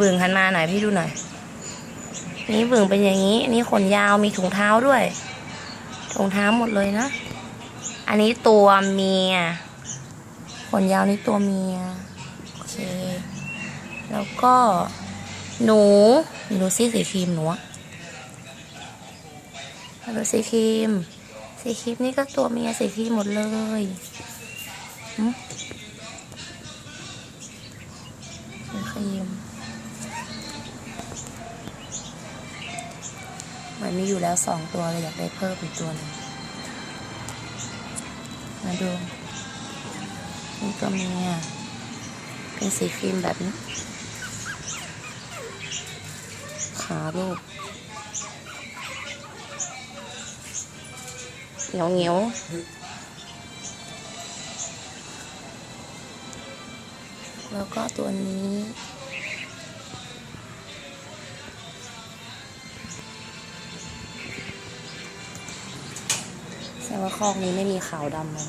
บึงหันมาหน่อยพี่ดูหน่อย นี่บึงเป็นอย่างนี้ นี่ขนยาวมีถุงเท้าด้วย ถุงเท้าหมดเลยนะ อันนี้ตัวเมีย ขนยาวนี่ตัวเมีย โอเค แล้วก็ หนูหนูสีสีครีมหนูดูสีครีม สีครีมนี่ก็ตัวเมียสีครีมหมดเลย มือนมีอยู่แล้วสองตัวเลยอยากได้เพิ่มอีกตัวหนึงมาดูนี่ตัวเมียเป็นสีครีมแบบนี้ ขาลูกเหนียวเหนียวแล้วก็ตัวนี้ แต่ว่าคอกนี้ไม่มีขาวดำเลย